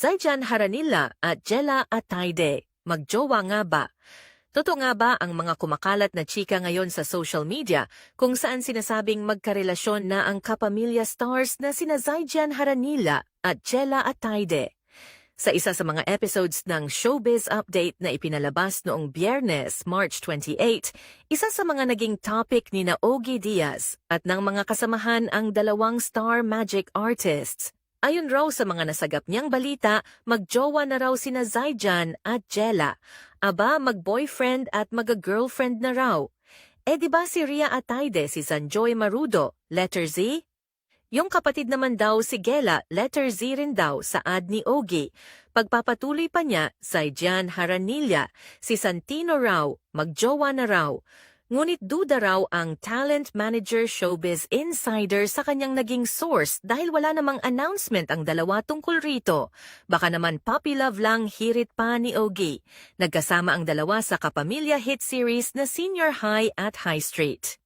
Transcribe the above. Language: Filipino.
Zaijan Haranilla at Jella Atayde. Magjowa nga ba? Totoo nga ba ang mga kumakalat na chika ngayon sa social media kung saan sinasabing magkarelasyon na ang kapamilya stars na sina Zaijan Haranilla at Jella Atayde? Sa isa sa mga episodes ng Showbiz Update na ipinalabas noong Biyernes, March 28, isa sa mga naging topic ni Naogi Diaz at ng mga kasamahan ang dalawang star magic artists. Ayon raw sa mga nasagap niyang balita, magjowa na raw sina Zaijan at Jella. Aba, mag-boyfriend at mag-girlfriend na raw. Eh di ba si Ria Atayde si Sanjoy Marudo, letter Z? Yung kapatid naman daw si Gela, letter Z rin daw sa ad ni Ogie. Pagpapatuloy pa niya, Zaijan Haranilla, si Santino raw, magjowa na raw. Ngunit duda raw ang talent manager showbiz insider sa kanyang naging source dahil wala namang announcement ang dalawa tungkol rito. Baka naman puppy love lang hirit pa ni Ogie. Nagkasama ang dalawa sa kapamilya hit series na Senior High at High Street.